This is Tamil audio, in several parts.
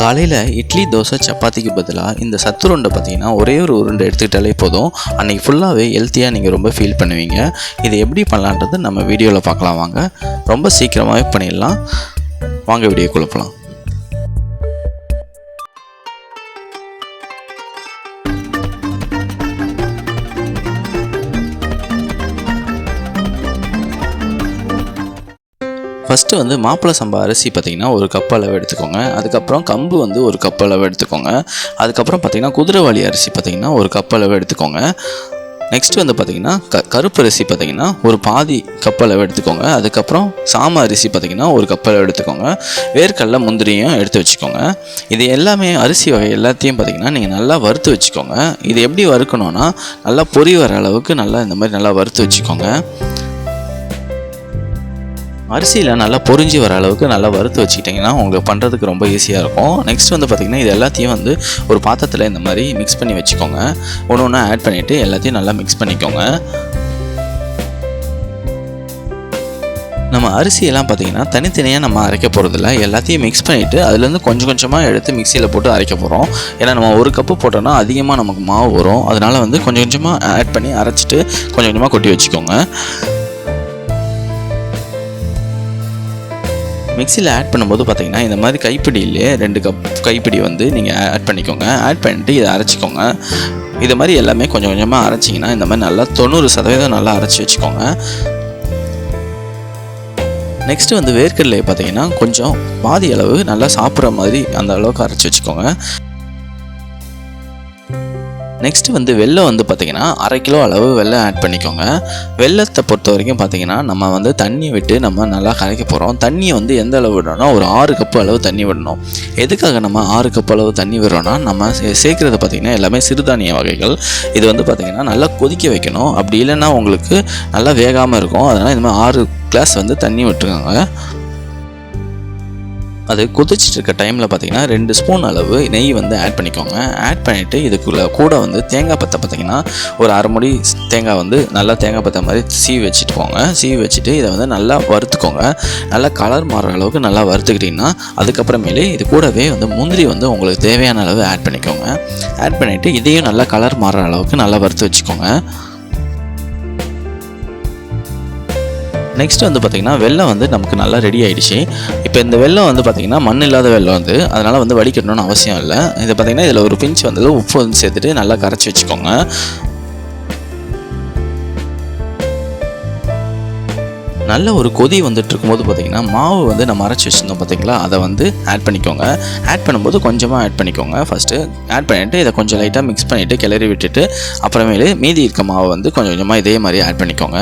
காலையில் இட்லி தோசை சப்பாத்திக்கு பதிலாக இந்த சத்து உருண்டை பார்த்தீங்கன்னா ஒரே ஒரு உருண்டை எடுத்துக்கிட்டாலே போதும். அன்றைக்கி ஃபுல்லாகவே ஹெல்த்தியாக நீங்கள் ரொம்ப ஃபீல் பண்ணுவீங்க. இதை எப்படி பண்ணலான்றது நம்ம வீடியோவில் பார்க்கலாம் வாங்க. ரொம்ப சீக்கிரமாகவே பண்ணிடலாம். வாங்க வீடியோ குழப்பலாம் ஃபஸ்ட்டு வந்து மாப்பிள்ளை சம்பா அரிசி பார்த்திங்கன்னா ஒரு கப் அளவு எடுத்துக்கோங்க. அதுக்கப்புறம் கம்பு வந்து ஒரு கப் அளவு எடுத்துக்கோங்க. அதுக்கப்புறம் பார்த்திங்கன்னா குதிரைவாளி அரிசி பார்த்திங்கன்னா ஒரு கப் அளவு எடுத்துக்கோங்க. நெக்ஸ்ட் வந்து பார்த்திங்கன்னா க கருப்பு அரிசி பார்த்திங்கன்னா ஒரு பாதி கப் அளவு எடுத்துக்கோங்க. அதுக்கப்புறம் சாம அரிசி பார்த்திங்கன்னா ஒரு கப் அளவு எடுத்துக்கோங்க. வேர்க்கடலை முந்திரியும் எடுத்து வச்சுக்கோங்க. இது எல்லாமே அரிசி வகை எல்லாத்தையும் பார்த்திங்கன்னா நீங்கள் நல்லா வறுத்து வச்சுக்கோங்க. இது எப்படி வறுக்கணும்னா நல்லா பொரி வர அளவுக்கு நல்லா இந்த மாதிரி நல்லா வறுத்து வச்சுக்கோங்க. அரிசியில் நல்லா பொறிஞ்சி வர அளவுக்கு நல்லா வறுத்து வச்சுக்கிட்டிங்கன்னா உங்களுக்கு பண்ணுறதுக்கு ரொம்ப ஈஸியாக இருக்கும். நெக்ஸ்ட் வந்து பார்த்திங்கன்னா இது எல்லாத்தையும் வந்து ஒரு பாத்திரத்தில் இந்த மாதிரி மிக்ஸ் பண்ணி வச்சுக்கோங்க. ஒன்று ஒன்றா ஆட் பண்ணிவிட்டு எல்லாத்தையும் நல்லா மிக்ஸ் பண்ணிக்கோங்க. நம்ம அரிசியெல்லாம் பார்த்திங்கன்னா தனித்தனியாக நம்ம அரைக்க போகிறதில்ல எல்லாத்தையும் மிக்ஸ் பண்ணிவிட்டு அதுலேருந்து கொஞ்சம் கொஞ்சமாக எடுத்து மிக்சியில் போட்டு அரைக்க போகிறோம் ஏன்னா நம்ம ஒரு கப்பு போட்டோன்னா அதிகமாக நமக்கு மாவு வரும். அதனால் வந்து கொஞ்சம் கொஞ்சமாக ஆட் பண்ணி அரைச்சிட்டு கொஞ்சம் கொஞ்சமாக கொட்டி வச்சுக்கோங்க. மிக்சியில் ஆட் பண்ணும்போது பார்த்தீங்கன்னா இந்த மாதிரி கைப்பிடியிலே ரெண்டு கப் கைப்பிடி வந்து நீங்கள் ஆட் பண்ணிக்கோங்க. ஆட் பண்ணிட்டு இதை அரைச்சிக்கோங்க. இது மாதிரி எல்லாமே கொஞ்சம் கொஞ்சமாக அரைச்சிங்கன்னா இந்த மாதிரி நல்லா தொண்ணூறு சதவீதம் நல்லா அரைச்சி வச்சுக்கோங்க. நெக்ஸ்ட்டு வந்து வேர்க்கடலையை பார்த்தீங்கன்னா கொஞ்சம் பாதி அளவு நல்லா சாப்பிட்ற மாதிரி அந்த அளவுக்கு அரைச்சி வச்சுக்கோங்க. நெக்ஸ்ட்டு வந்து வெள்ளம் வந்து பார்த்திங்கன்னா அரை கிலோ அளவு வெள்ளம் ஆட் பண்ணிக்கோங்க. வெள்ளத்தை பொறுத்த வரைக்கும் பார்த்திங்கன்னா நம்ம வந்து தண்ணி விட்டு நம்ம நல்லா கரைக்க போகிறோம் தண்ணியை வந்து எந்த அளவு விடணும்னா ஒரு ஆறு கப்பு அளவு தண்ணி விடணும். எதுக்காக நம்ம ஆறு கப் அளவு தண்ணி விடுறோம்னா நம்ம சே- பார்த்திங்கன்னா எல்லாமே சிறுதானிய வகைகள். இது வந்து பார்த்திங்கன்னா நல்லா கொதிக்க வைக்கணும். அப்படி இல்லைன்னா உங்களுக்கு நல்லா வேகாமல் இருக்கும். அதனால் இந்த மாதிரி ஆறு கிளாஸ் வந்து தண்ணி விட்டுருக்காங்க அது கொதிச்சுட்டு இருக்க டைமில் பார்த்தீங்கன்னா ரெண்டு ஸ்பூன் அளவு நெய் வந்து ஆட் பண்ணிக்கோங்க. ஆட் பண்ணிவிட்டு இதுக்குள்ளே கூட வந்து தேங்காய் பத்தை பார்த்தீங்கன்னா ஒரு அரை முடி தேங்காய் வந்து நல்லா தேங்காய் பற்ற மாதிரி சீவி வச்சுட்டு போங்க. சீவி வச்சுட்டு இதை வந்து நல்லா வறுத்துக்கோங்க. நல்லா கலர் மாறுற அளவுக்கு நல்லா வறுத்துக்கிட்டிங்கன்னா அதுக்கப்புறமேலே இது கூடவே வந்து முந்திரி வந்து உங்களுக்கு தேவையான அளவு ஆட் பண்ணிக்கோங்க. ஆட் பண்ணிவிட்டு இதையும் நல்லா கலர் மாறுற அளவுக்கு நல்லா வறுத்து வச்சுக்கோங்க. நெக்ஸ்ட் வந்து பார்த்திங்கன்னா வெள்ளம் வந்து நமக்கு நல்லா ரெடி ஆகிடுச்சு இப்போ இந்த வெள்ளம் வந்து பார்த்திங்கன்னா மண் இல்லாத வெள்ளம் வந்து அதனால் வந்து வடிக்கணும்னு அவசியம் இல்லை. இது பார்த்திங்கன்னா இதில் ஒரு பிஞ்ச் வந்து உப்பு வந்து சேர்த்துட்டு நல்லா கரைச்சி வச்சுக்கோங்க. நல்ல ஒரு கொதி வந்துட்டு இருக்கும்போது பார்த்தீங்கன்னா மாவு வந்து நம்ம அரைச்சி வச்சுருந்தோம் பார்த்தீங்களா அதை வந்து ஆட் பண்ணிக்கோங்க. ஆட் பண்ணும்போது கொஞ்சமாக ஆட் பண்ணிக்கோங்க. ஃபஸ்ட்டு ஆட் பண்ணிவிட்டு இதை கொஞ்சம் லைட்டாக மிக்ஸ் பண்ணிவிட்டு கிளறி விட்டுட்டு அப்புறமேலு மீதி இருக்க மாவை வந்து கொஞ்சம் கொஞ்சமாக இதே மாதிரி ஆட் பண்ணிக்கோங்க.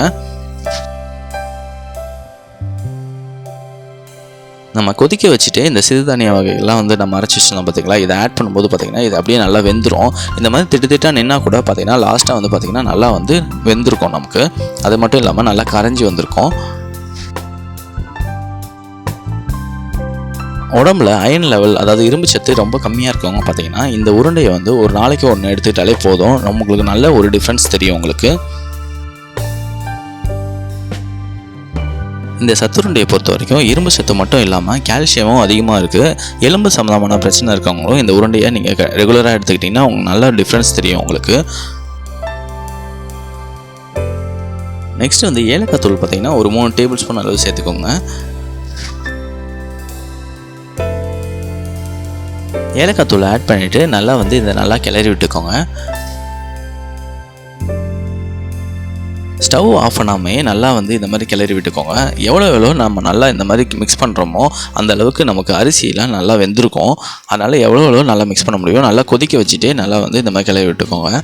நம்ம கொதிக்க வச்சுட்டு இந்த சிறுதானிய வகைகள்லாம் வந்து நம்ம அரைச்சி வச்சிருந்தோம் பார்த்தீங்களா இதை ஆட் பண்ணும்போது பார்த்திங்கன்னா இது அப்படியே நல்லா வெந்துடும் இந்த மாதிரி திட்டு திட்டா நின்னா கூட பார்த்தீங்கன்னா லாஸ்ட்டாக வந்து பார்த்தீங்கன்னா நல்லா வந்து வெந்திருக்கும் நமக்கு. அது மட்டும் இல்லாமல் நல்லா கரைஞ்சி வந்திருக்கும். உடம்புல அயன் லெவல் அதாவது இரும்பு சத்து ரொம்ப கம்மியாக இருக்கவங்க பார்த்தீங்கன்னா இந்த உருண்டையை வந்து ஒரு நாளைக்கு ஒன்று எடுத்துக்கிட்டாலே போதும். உங்களுக்கு நல்ல ஒரு டிஃப்ரென்ஸ் தெரியும் உங்களுக்கு. இந்த சத்துருண்டையை பொறுத்த வரைக்கும் இரும்பு சத்து மட்டும் இல்லாமல் கால்சியமும் அதிகமாக இருக்குது எலும்பு சம்மந்தமான பிரச்சனை இருக்கவங்களும் இந்த உருண்டையை நீங்கள் ரெகுலராக எடுத்துக்கிட்டிங்கன்னா உங்களுக்கு நல்ல டிஃப்ரென்ஸ் தெரியும் உங்களுக்கு. நெக்ஸ்ட் வந்து ஏலக்காய் தூள் பார்த்தீங்கன்னா ஒரு மூணு டேபிள் ஸ்பூன் அளவு சேர்த்துக்கோங்க. ஏலக்காய் தூள் ஆட் பண்ணிவிட்டு நல்லா வந்து இதை நல்லா கிளறி விட்டுக்கோங்க. ஸ்டவ் ஆஃப் பண்ணாமே நல்லா வந்து இந்த மாதிரி கிளறி விட்டுக்கோங்க. எவ்வளோ எவ்வளோ நம்ம நல்லா இந்த மாதிரி மிக்ஸ் பண்ணுறோமோ அந்த அளவுக்கு நமக்கு அரிசியெலாம் நல்லா வெந்திருக்கும். அதனால் எவ்வளோ எவ்வளோ நல்லா மிக்ஸ் பண்ண முடியும். நல்லா கொதிக்க வச்சுட்டே நல்லா வந்து இந்த மாதிரி கிளறி விட்டுக்கோங்க.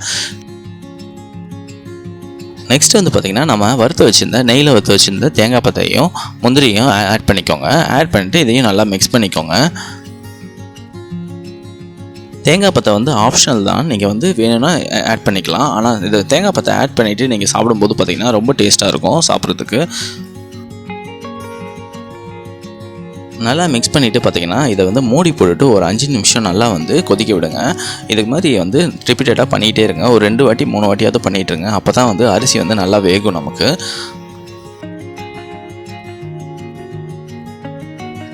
நெக்ஸ்ட் வந்து பார்த்திங்கன்னா நம்ம வறுத்து வச்சுருந்த நெய்யில் வறுத்து வச்சுருந்த தேங்காய் பத்தையும் முந்திரியும் ஆட் பண்ணிக்கோங்க. ஆட் பண்ணிவிட்டு இதையும் நல்லா மிக்ஸ் பண்ணிக்கோங்க. தேங்காய் பத்தை வந்து ஆப்ஷனல் தான். நீங்கள் வந்து வேணும்னா ஆட் பண்ணிக்கலாம். ஆனால் இது தேங்காய் பத்தை ஆட் பண்ணிவிட்டு நீங்கள் சாப்பிடும்போது பார்த்தீங்கன்னா ரொம்ப டேஸ்ட்டாக இருக்கும் சாப்பிட்றதுக்கு. நல்லா மிக்ஸ் பண்ணிவிட்டு பார்த்தீங்கன்னா இதை வந்து மூடி போட்டுட்டு ஒரு அஞ்சு நிமிஷம் நல்லா வந்து கொதிக்க விடுங்க. இதுக்கு மாதிரி வந்து ரிப்பீட்டடாக பண்ணிகிட்டே இருங்க. ஒரு ரெண்டு வாட்டி மூணு வாட்டியாவது பண்ணிகிட்டு இருங்க. அப்போ தான் வந்து அரிசி வந்து நல்லா வேகும் நமக்கு.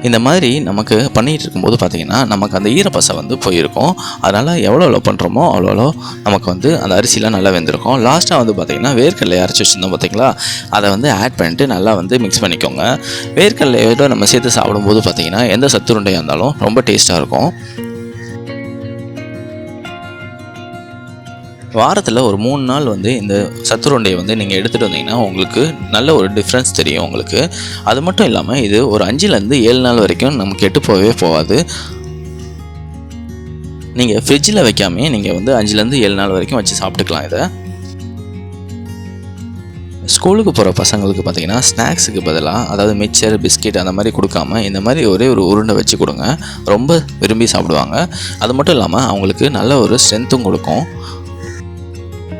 இந்த மாதிரி நமக்கு பண்ணிகிட்டு இருக்கும்போது பார்த்திங்கன்னா நமக்கு அந்த ஈரப்பசை வந்து போயிருக்கும். அதனால் எவ்வளோ எவ்வளோ பண்ணுறோமோ அவ்வளோ நமக்கு வந்து அந்த அரிசிலாம் நல்லா வெந்திருக்கும். லாஸ்ட்டாக வந்து பார்த்திங்கன்னா வேர்க்கடலை அரைச்சி வச்சுருந்தோம் பார்த்திங்களா அதை வந்து ஆட் பண்ணிட்டு நல்லா வந்து மிக்ஸ் பண்ணிக்கோங்க. வேர்க்கடலையோட நம்ம சேர்த்து சாப்பிடும்போது பார்த்திங்கன்னா எந்த சத்துருண்டையாக இருந்தாலும் ரொம்ப டேஸ்ட்டாக இருக்கும். வாரத்தில் ஒரு மூணு நாள் வந்து இந்த சத்துருண்டையை வந்து நீங்கள் எடுத்துகிட்டு வந்தீங்கன்னா உங்களுக்கு நல்ல ஒரு டிஃப்ரென்ஸ் தெரியும் உங்களுக்கு. அது மட்டும் இல்லாமல் இது ஒரு அஞ்சுலேருந்து ஏழு நாள் வரைக்கும் நம்ம கெட்டு போகவே போகாது. நீங்கள் ஃப்ரிட்ஜில் வைக்காமே நீங்கள் வந்து அஞ்சுலேருந்து ஏழு நாள் வரைக்கும் வச்சு சாப்பிட்டுக்கலாம் இதை. ஸ்கூலுக்கு போகிற பசங்களுக்கு பார்த்தீங்கன்னா ஸ்நாக்ஸுக்கு பதிலாக அதாவது மிக்சர் பிஸ்கெட் அந்த மாதிரி கொடுக்காம இந்த மாதிரி ஒரே ஒரு உருண்டை வச்சு கொடுங்க. ரொம்ப விரும்பி சாப்பிடுவாங்க. அது மட்டும் இல்லாமல் அவங்களுக்கு நல்ல ஒரு ஸ்ட்ரென்த்தும் கொடுக்கும்.